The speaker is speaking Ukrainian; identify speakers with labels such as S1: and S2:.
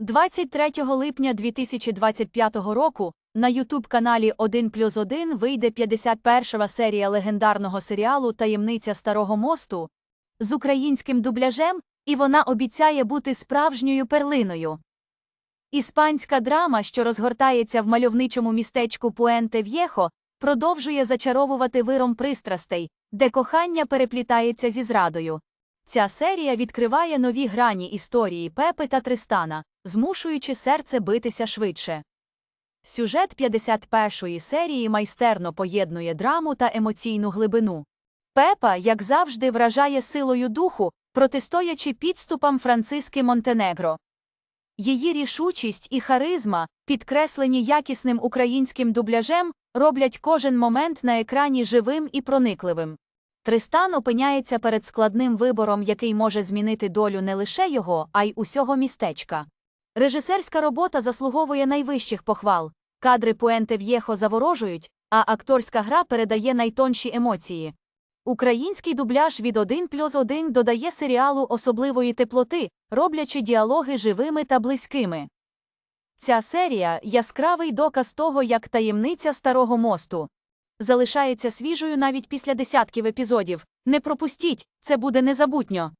S1: 23 липня 2025 року на Ютуб-каналі 1 плюс 1 вийде 51 серія легендарного серіалу Таємниця Старого мосту з українським дубляжем, і вона обіцяє бути справжньою перлиною. Іспанська драма, що розгортається в мальовничому містечку Пуенте В'єхо, продовжує зачаровувати виром пристрастей, де кохання переплітається зі зрадою. Ця серія відкриває нові грані історії Пепи та Тристана, змушуючи серце битися швидше. Сюжет 51-ї серії майстерно поєднує драму та емоційну глибину. Пепа, як завжди, вражає силою духу, протистоячи підступам Франциски Монтенегро. Її рішучість і харизма, підкреслені якісним українським дубляжем, роблять кожен момент на екрані живим і проникливим. Тристан опиняється перед складним вибором, який може змінити долю не лише його, а й усього містечка. Режисерська робота заслуговує найвищих похвал. Кадри Пуенте В'єхо заворожують, а акторська гра передає найтонші емоції. Український дубляж від 1 плюс 1 додає серіалу особливої теплоти, роблячи діалоги живими та близькими. Ця серія яскравий доказ того, як таємниця старого мосту. Залишається свіжою навіть після десятків епізодів. Не пропустіть, це буде незабутньо.